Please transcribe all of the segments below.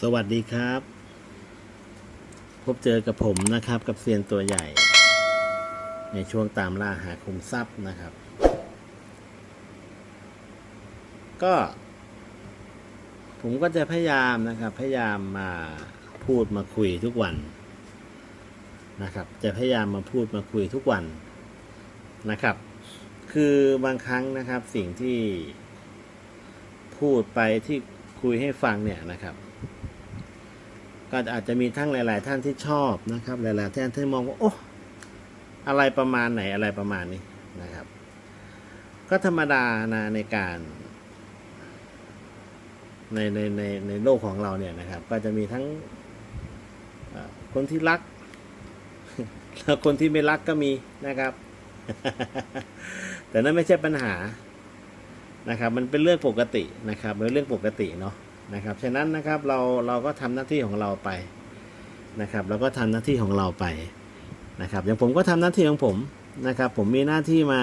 สวัสดีครับ พบเจอกับผมนะครับ กับเซียนตัวใหญ่ ในช่วงตามล่าหาคุมทรัพย์นะครับ ก็ ผมก็จะพยายามนะครับ พยายามมาพูดมาคุยทุกวันนะครับ จะพยายามมาพูดมาคุยทุกวันนะครับ คือบางครั้งนะครับสิ่งที่พูดไปที่คุยให้ฟังเนี่ยนะครับ ก็อาจจะมีทั้งหลาย ๆ ท่านที่ชอบนะครับ หลาย ๆ ท่านที่มองว่าโอ้อะไรประมาณไหนอะไรประมาณนี้นะครับ ก็ธรรมดานะในการในในในในโลกของเราเนี่ยนะครับ ก็จะมีทั้งคนที่รักแล้วคนที่ไม่รักก็มีนะครับ แต่นั่นไม่ใช่ปัญหานะครับ มันเป็นเรื่องปกตินะครับเป็นเรื่องปกติเนาะ นะครับฉะนั้นนะครับเราเราก็ทำหน้าที่ของเราไปนะครับเราก็ทำหน้าที่ของเราไปนะครับอย่างผมก็ทำหน้าที่ของผมนะครับ ผมมีหน้าที่มา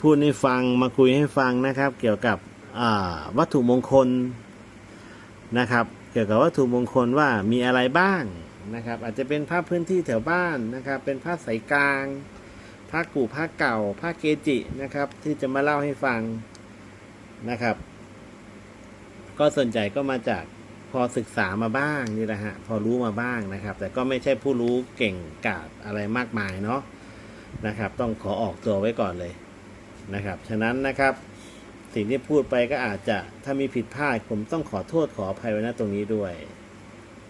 พูดให้ฟังมาคุยให้ฟังนะครับ เกี่ยวกับวัตถุมงคลนะครับ เกี่ยวกับวัตถุมงคลว่ามีอะไรบ้างนะครับ อาจจะเป็นภาพพื้นที่แถวบ้านนะครับ เป็นภาพสายกลางผ้ากูผ้าเก่าผ้าเกจินะครับ ที่จะมาเล่าให้ฟังนะครับ ก็ส่วนใหญ่ก็มาจากพอศึกษามาบ้างนี่แหละฮะพอรู้มาบ้างนะครับ แต่ก็ไม่ใช่ผู้รู้เก่งกาจอะไรมากมายเนาะนะครับ ต้องขอออกตัวไว้ก่อนเลยนะครับ ฉะนั้นนะครับ สิ่งที่พูดไปก็อาจจะถ้ามีผิดพลาดผมต้องขอโทษขออภัยไว้ณตรงนี้ด้วย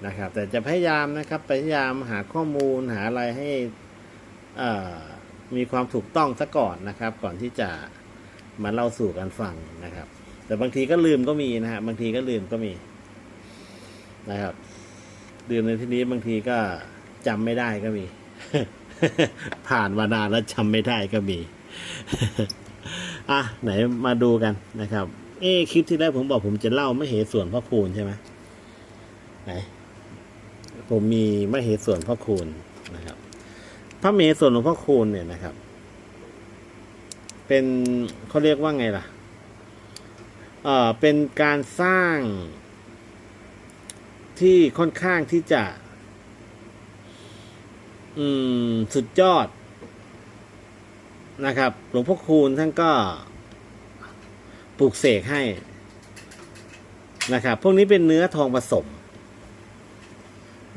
นะครับ แต่จะพยายามนะครับพยายามหาข้อมูลหาอะไรให้อ่ามีความถูกต้องซะก่อนนะครับ ก่อนที่จะมาเล่าสู่กันฟังนะครับ แต่บางทีก็ลืมก็มีนะฮะบางทีก็ลืมก็มี นะครับ ลืมในที่นี้บางทีก็จำไม่ได้ก็มี ผ่านมานานแล้วจำไม่ได้ก็มีอะไหนมาดูกันนะครับ เอคลิปที่แล้วผมบอกผมจะเล่าไม่เหส่วนพ่อคูณใช่ไหมไหนผมมีไม่เหส่วนพ่อคูณนะครับ พระมเหส่วนหลวงพ่อคูณเนี่ยนะครับ เป็นเขาเรียกว่าไงล่ะ อ่อเป็นการสร้างที่ค่อนข้างที่จะ อืม สุดยอดนะครับ หลวงพ่อคูณท่านก็ปลูกเสกให้นะครับ พวกนี้เป็นเนื้อทองผสม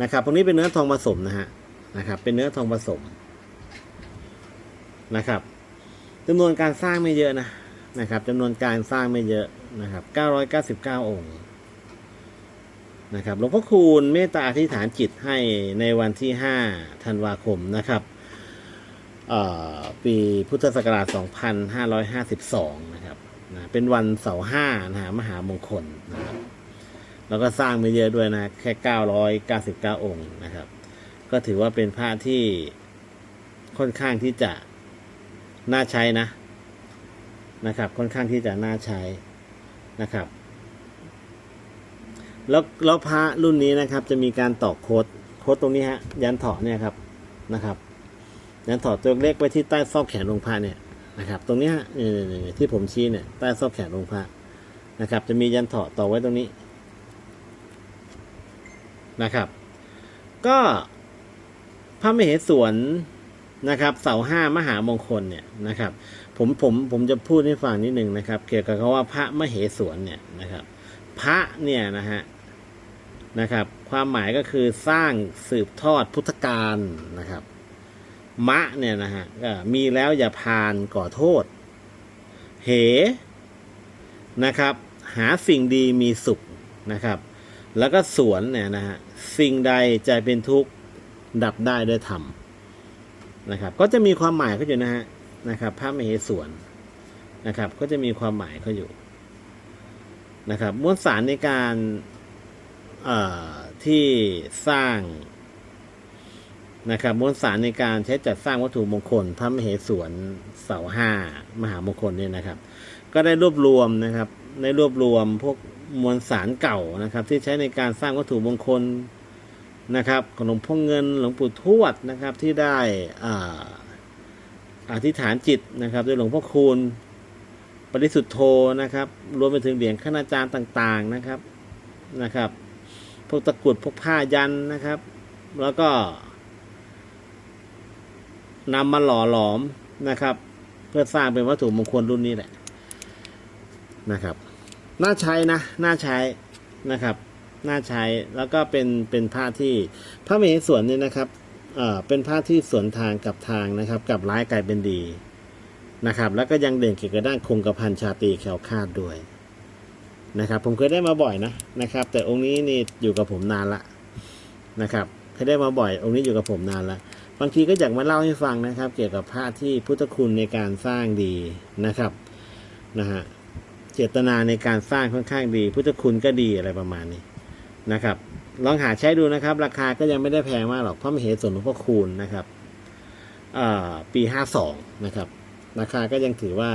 นะครับ พวกนี้เป็นเนื้อทองผสมนะฮะนะครับ เป็นเนื้อทองผสมนะครับจำนวนการสร้างไม่เยอะนะนะครับจำนวนการสร้างไม่เยอะ นะครับ 999 องค์นะครับหลวงพ่อคูณเมตตาอธิษฐานจิตให้ในวันที่ 5 ธันวาคมนะครับปีพุทธศักราช 2552 นะครับนะเป็นวันเสาร์ห้านะฮะมหามงคลนะครับ แล้วก็สร้างไม่เยอะด้วยนะ แค่ 999 องค์นะครับ ก็ถือว่าเป็นพระที่ค่อนข้างที่จะน่าใช้นะนะครับ ค่อนข้างที่จะน่าใช้ นะครับ แล้วแล้วพระรุ่นนี้นะครับ จะมีการต่อโค้ดโค้ดตรงนี้ฮะ ยันเถาะเนี่ยครับนะครับ ยันเถาะตัวเล็กไว้ที่ใต้ซอกแขนองค์พระเนี่ยนะครับ ตรงนี้ฮะนี่นี่นี่ที่ผมชี้เนี่ยใต้ซอกแขนองค์พระนะครับ จะมียันเถาะต่อไว้ตรงนี้นะครับ ก็พระมเหสวนนะครับ เสาห้ามหามงคลเนี่ยนะครับ ผมผมผมจะพูดให้ฟังนิดหนึ่งนะครับ เกี่ยวกับคำว่าพระมเหสวนเนี่ยนะครับ พระเนี่ยนะฮะนะครับ ความหมายก็คือสร้างสืบทอดพุทธการนะครับ มะเนี่ยนะฮะก็มีแล้วอย่าพานก่อโทษ เหนะครับ หาสิ่งดีมีสุขนะครับ แล้วก็สวนเนี่ยนะฮะสิ่งใดใจเป็นทุกข์ดับได้ด้วยธรรมนะครับ ก็จะมีความหมายเขาอยู่นะฮะ นะครับพระมเหสวนนะครับ ก็จะมีความหมายเขาอยู่นะครับมวลสารในการที่สร้างนะครับมวลสารในการใช้จัดสร้างวัตถุมงคลพระมเหสวนเสาห้ามหามงคลเนี่ยนะครับ ก็ได้รวบรวมนะครับได้รวบรวมพวกมวลสารเก่านะครับ ที่ใช้ในการสร้างวัตถุมงคลนะครับของหลวงพ่อเงินหลวงปู่ทวดนะครับที่ได้ อธิษฐานจิตนะครับด้วยหลวงพ่อคูณปริสุทธโธนะครับ รวมไปถึงเหรียญคณาจารย์ต่างๆนะครับนะครับ พวกตะกรุดพวกผ้ายันนะครับ แล้วก็นำมาหล่อหลอมนะครับ เพื่อสร้างเป็นวัตถุมงคลรุ่นนี้แหละนะครับ น่าใช้นะ น่าใช้นะครับ น่าใช้แล้วก็เป็นเป็นผ้าที่พระมเหสวนเนี่ยนะครับ เอ่อเป็นผ้าที่สวนทางกับทางนะครับกับร้ายกลายเป็นดีนะครับ แล้วก็ยังเด่นเกี่ยวกับด้านคงกระพันชาตรีแควคาดด้วยนะครับ ผมเคยได้มาบ่อยนะนะครับ แต่องค์นี้นี่อยู่กับผมนานละนะครับเคยได้มาบ่อย องค์นี้อยู่กับผมนานละบางทีก็อยากมาเล่าให้ฟังนะครับ เกี่ยวกับผ้าที่พุทธคุณในการสร้างดีนะครับนะฮะเจตนาในการสร้างค่อนข้างดี พุทธคุณก็ดีอะไรประมาณนี้นะครับ ลองหาใช้ดูนะครับ ราคาก็ยังไม่ได้แพงมากหรอกพระมเหสวนหลวงพ่อคูณนะครับปีห้าสองนะครับ ราคาก็ยังถือว่า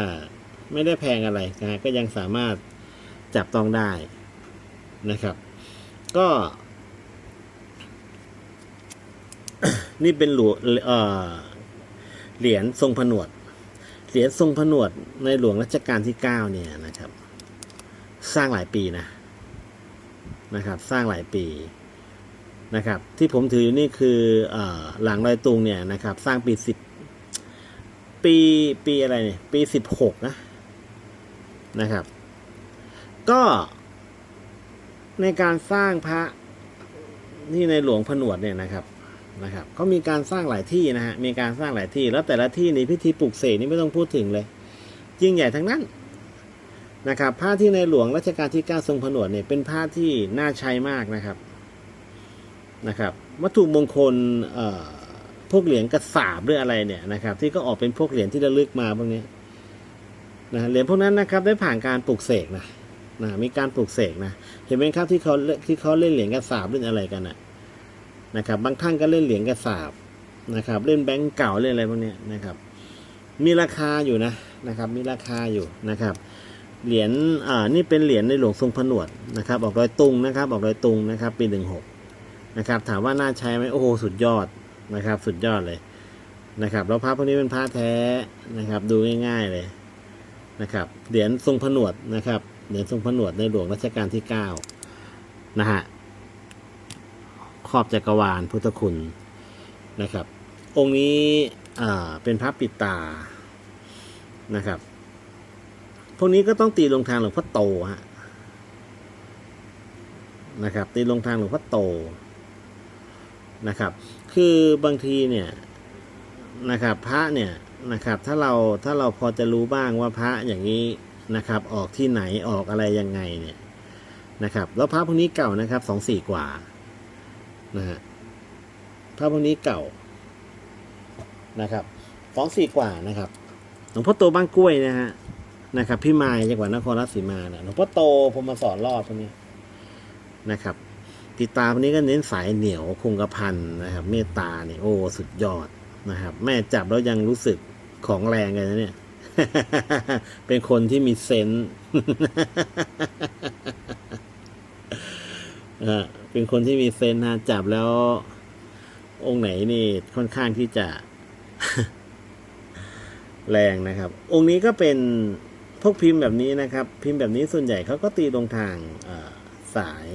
ไม่ได้แพงอะไรนะก็ยังสามารถจับต้องได้นะครับ ก็ นี่เป็นหลวงเเหรียญทรงผนวด เหรียญทรงผนวดในหลวงรัชกาลที่เก้าเนี่ยนะครับ สร้างหลายปีนะ นะครับ สร้างหลายปีนะครับ ที่ผมถืออยู่นี่คืออหลังรอยตุงเนี่ยนะครับ สร้างปีสิบปีปีอะไรเนี่ยปีสิบหกนะนะครับ ก็ในการสร้างพระที่ในหลวงผนวดเนี่ยนะครับนะครับเขามีการสร้างหลายที่นะฮะมีการสร้างหลายที่แล้วแต่ละที่นี่พิธีปลุกเสกนี่ไม่ต้องพูดถึงเลย ยิ่งใหญ่ทั้งนั้น นะครับผ้าที่ในหลวงรัชกาลที่ 9 ทรงผนวดเนี่ยเป็นผ้าที่น่าใช้มากนะครับนะครับ วัตถุมงคลเอ่อพวกเหรียญกระสาบหรืออะไรเนี่ยนะครับ ที่ก็ออกเป็นพวกเหรียญที่ระลึกมาพวกนี้นะเหรียญพวกนั้นนะครับ ได้ผ่านการปลูกเสกนะนะมีการปลูกเสกนะเห็นไหมครับที่เขาที่เขาเล่นเหรียญกระสาบเล่นอะไรกันนะนะครับ บางท่านก็เล่นเหรียญกระสาบนะครับ เล่นแบงก์เก่าเล่นอะไรพวกนี้นะครับ มีราคาอยู่นะนะครับ มีราคาอยู่นะครับ เหรียญอ่านี่เป็นเหรียญในหลวงทรงผนวดนะครับออกรอยตุงนะครับออกรอยตุงนะครับปีหนึ่งหกนะครับถามว่าน่าใช้ไหมโอ้โหสุดยอดนะครับ สุดยอดเลยนะครับแล้วพระพวกนี้เป็นพระแท้นะครับ ดูง่าย ๆเลยนะครับเหรียญทรงผนวดนะครับเหรียญทรงผนวดในหลวงรัชกาลที่เก้านะฮะครอบจักรวาลพุทธคุณนะครับ องค์นี้อ่าเป็นพระปิดตานะครับ พวกนี้ก็ต้องตีลงทางหลวงพ่อโตฮะนะครับ ตีลงทางหลวงพ่อโตนะครับ คือบางทีเนี่ยนะครับ พระเนี่ยนะครับ ถ้าเราถ้าเราพอจะรู้บ้างว่าพระอย่างนี้นะครับ ออกที่ไหนออกอะไรยังไงเนี่ยนะครับ แล้วพระพวกนี้เก่านะครับสองสี่กว่านะฮะพระพวกนี้เก่านะครับสองสี่กว่านะครับหลวงพ่อโตบ้านกล้วยนะฮะ นะครับพี่มายจังหวัดนครราชสีมาเนี่ยหลวงพ่อโตผมมาสอนรอดพวกนี้นะครับ ติดตามวกนี้ก็เน้นสายเหนียวคงกระพันนะครับ เมตตาเนี่ยโอ้สุดยอดนะครับ แม่จับแล้วยังรู้สึกของแรงเลยนะเนี่ย เป็นคนที่มีเซนส์อ่าเป็นคนที่มีเซนส์นะจับแล้ว องค์ไหนนี่ค่อนข้างที่จะ แรงนะครับ องค์นี้ก็เป็น วกพิมพ์แบบนี้นะครับ พิมพ์แบบนี้ส่วนใหญ่เขาก็ตีลงทางสาย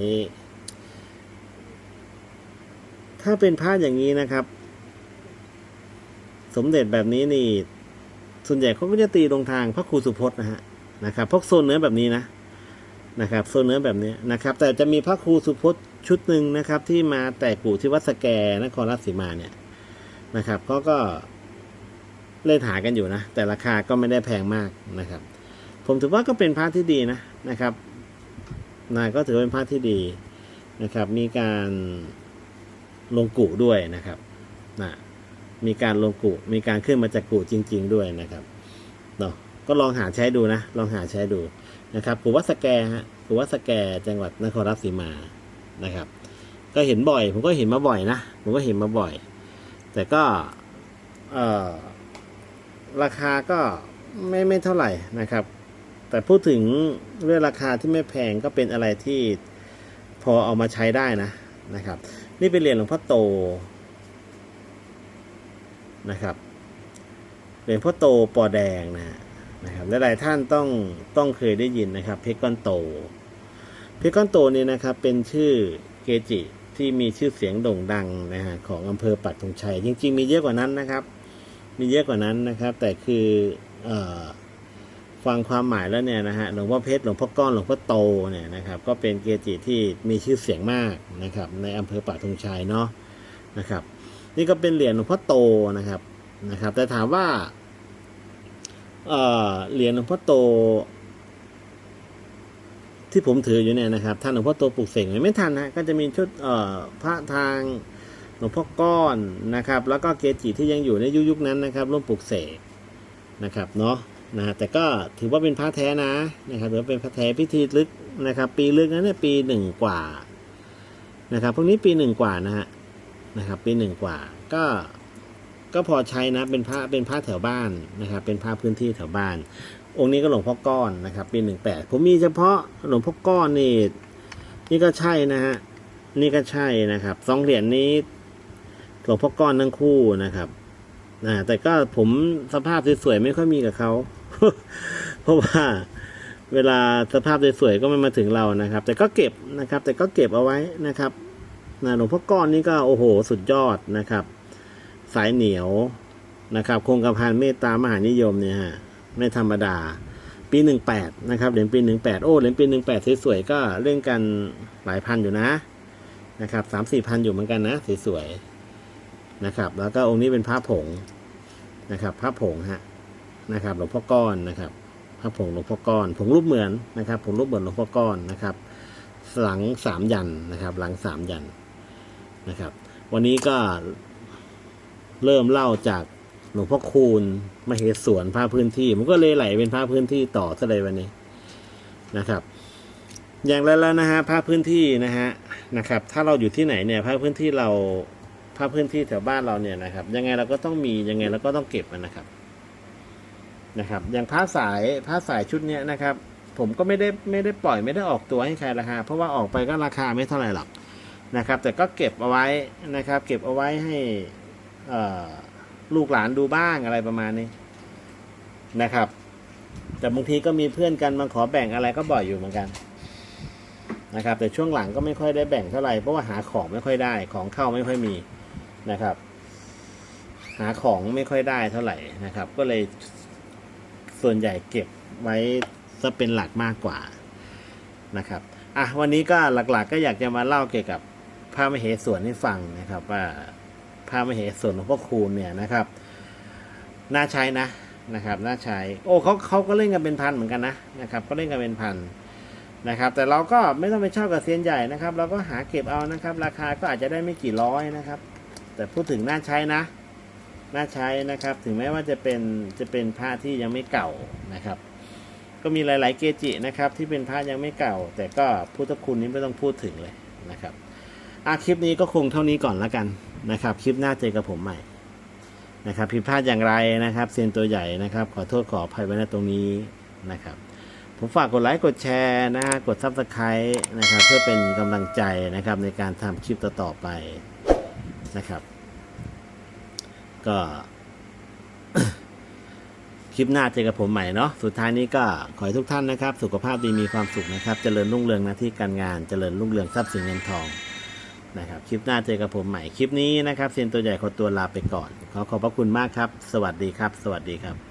ถ้าเป็นผ้าอย่างนี้นะครับ สมเด็จแบบนี้นี่ ส่วนใหญ่เขาก็จะตีลงทางพระครูสุพจน์นะฮะนะครับพวกโซนเนื้อแบบนี้นะนะครับโซนเนื้อแบบนี้นะครับ แต่จะมีพระครูสุพจน์ชุดหนึ่งนะครับ ที่มาแตกกู่ที่วัดสแกนครราชสีมาเนี่ยนะครับเขาก็เล่นหากันอยู่นะ แต่ราคาก็ไม่ได้แพงมากนะครับ ผมถือว่าก็เป็นพระที่ดีนะนะครับนะก็ถือเป็นพระที่ดีนะครับ มีการลงกุด้วยนะครับนะมีการลงกุมีการขึ้นมาจากกุจริง ๆ ด้วยนะครับเนาะก็ลองหาใช้ดูนะ ลองหาใช้ดูนะครับกูวัดสแกฮะกูวัดสแกจังหวัดนครราชสีมานะครับ ก็เห็นบ่อย ผมก็เห็นมาบ่อยนะผมก็เห็นมาบ่อย แต่ก็เออราคาก็ไม่ไม่เท่าไหร่นะครับ แต่พูดถึงเรื่องราคาที่ไม่แพงก็เป็นอะไรที่พอเอามาใช้ได้นะนะครับ นี่เป็นเหรียญหลวงพ่อโตนะครับเหรียญพ่อโตปอแดงนะนะครับลหลายๆท่านต้องต้องเคยได้ยินนะครับ เพชรก้อนโต เพชรก้อนโตนี่นะครับเป็นชื่อเกจิที่มีชื่อเสียงโด่งดังนะฮะของอำเภอปักธงชัย จริง ๆ มีเยอะกว่านั้นนะครับ มีเยอะกว่านั้นนะครับ แต่คืออ ฟังความหมายแล้วเนี่ยนะฮะหลวงพ่อเพชรหลวงพ่อก้อนหลวงพ่อโตเนี่ยนะครับก็เป็นเกจิที่มีชื่อเสียงมากนะครับในอำเภอปักธงชัยเนาะนะครับนี่ก็เป็นเหรียญหลวงพ่อโตนะครับนะครับแต่ถามว่าเอ่อเหรียญหลวงพ่อโต ที่ผมถืออยู่เนี่ยนะครับท่านหลวงพ่อโตปลูกเสกไม่ทันนะก็จะมีชุดเอ่อพระทางหลวงพ่อก้อนนะครับ แล้วก็เกจิที่ยังอยู่ในยุคๆนั้นนะครับร่วมปลูกเสกนะครับเนาะ นะแต่ก็ถือว่าเป็นพระแท้นะนะครับถือว่าเป็นพระแท้พิธีลึกนะครับ ปีลึกนั้นเนี่ยปีหนึ่งกว่านะครับพวกนี้ปีหนึ่งกว่านะฮะนะครับ ปีหนึ่งกว่า ก็ก็พอใช้นะเป็นพระเป็นพระแถวบ้านนะครับ เป็นพระพื้นที่แถวบ้าน องค์นี้ก็หลวงพ่อก้อนนะครับ ปีหนึ่งแปดผมมีเฉพาะหลวงพ่อก้อนนี่นี่ก็ใช่นะฮะนี่ก็ใช่นะครับสองเหรียญนี้หลวงพ่อก้อนทั้งคู่นะครับนะแต่ก็ผมสภาพสวยๆไม่ค่อยมีกับเขา เพราะว่าเวลาสภาพสวยๆก็ไม่มาถึงเรานะครับ แต่ก็เก็บนะครับ แต่ก็เก็บเอาไว้นะครับนะหลวงพ่อก้อนนี่ก็โอ้โหสุดยอดนะครับ สายเหนียวนะครับ คงกระพันเมตตามหานิยมเนี่ยฮะไม่ธรรมดา ปีหนึ่งแปดนะครับเหรียญปีหนึ่งแปดโอ้เหรียญปีหนึ่งแปดสวยๆก็เล่นกันหลายพันอยู่นะนะครับสามสี่พันอยู่เหมือนกันนะสวยๆนะครับ แล้วก็องค์นี้เป็นพระผงนะครับพระผงฮะ นะครับ หลวงพ่อก้อนนะครับพระผงหลวงพ่อก้อนผงรูปเหมือนนะครับผงรูปเหมือนหลวงพ่อก้อนนะครับ หลังสามยันนะครับ หลังสามยันนะครับ วันนี้ก็เริ่มเล่าจากหลวงพ่อคูณมาเหตุสวนภาคพื้นที่ มันก็เลยไหลเป็นภาคพื้นที่ต่อซะเลยวันนี้นะครับ อย่างไรแล้วนะฮะภาคพื้นที่นะฮะนะครับ ถ้าเราอยู่ที่ไหนเนี่ยภาคพื้นที่เราภาคพื้นที่แถวบ้านเราเนี่ยนะครับ ยังไงเราก็ต้องมียังไงเราก็ต้องเก็บมันนะครับ นะครับ อย่างผ้าสายผ้าสายชุดเนี้ยนะครับ ผมก็ไม่ได้ไม่ได้ปล่อยไม่ได้ออกตัวให้ใครราคา เพราะว่าออกไปก็ราคาไม่เท่าไหร่หรอกนะครับ แต่ก็เก็บเอาไว้นะครับ เก็บเอาไว้ให้ลูกหลานดูบ้างอะไรประมาณนี้นะครับ แต่บางทีก็มีเพื่อนกันมาขอแบ่งอะไรก็บ่อยอยู่เหมือนกันนะครับ แต่ช่วงหลังก็ไม่ค่อยได้แบ่งเท่าไหร่เพราะว่าหาของไม่ค่อยได้ของเข้าไม่ค่อยมีนะครับ หาของไม่ค่อยได้เท่าไหร่นะครับ ก็เลย ส่วนใหญ่เก็บไว้จะเป็นหลักมากกว่านะครับอะวันนี้ก็หลักๆก็อยากจะมาเล่าเกี่ยวกับพระมเหสวนให้ฟังนะครับ ว่าพระมเหสวนหลวงพ่อคูณเนี่ยนะครับ น่าใช้นะนะครับ น่าใช้โอ้เขาเขาก็เล่นกันเป็นพันเหมือนกันนะนะครับก็เล่นกันเป็นพันนะครับ แต่เราก็ไม่ต้องไปเช่ากับเซียนใหญ่นะครับ เราก็หาเก็บเอานะครับ ราคาก็อาจจะได้ไม่กี่ร้อยนะครับ แต่พูดถึงน่าใช้นะ น่าใช้นะครับ ถึงแม้ว่าจะเป็นจะเป็นพระที่ยังไม่เก่านะครับ ก็มีหลายๆเกจินะครับ ที่เป็นพระยังไม่เก่า แต่ก็พุทธคุณนี้ไม่ต้องพูดถึงเลยนะครับอาคลิปนี้ก็คงเท่านี้ก่อนละกันนะครับ คลิปหน้าเจอกับผมใหม่นะครับผิดพลาดอย่างไรนะครับเซียนตัวใหญ่นะครับ ขอโทษขออภัยไว้ณตรงนี้นะครับ ผมฝากกดไลค์กดแชร์นะฮะกดซับสไครต์นะครับ เพื่อเป็นกำลังใจนะครับในการทำคลิปต่อๆไปนะครับ ก็ คลิปหน้าเจอกับผมใหม่เนาะสุดท้ายนี้ก็ขอให้ทุกท่านนะครับ สุขภาพดีมีความสุขนะครับเจริญรุ่งเรืองหน้าที่การงานเจริญรุ่งเรืองทรัพย์สินเงินทองนะครับคลิปหน้าเจอกับผมใหม่คลิปนี้นะครับเซียนตัวใหญ่ขอตัวลาไปก่อน ขอขอบพระคุณมากครับ สวัสดีครับ สวัสดีครับ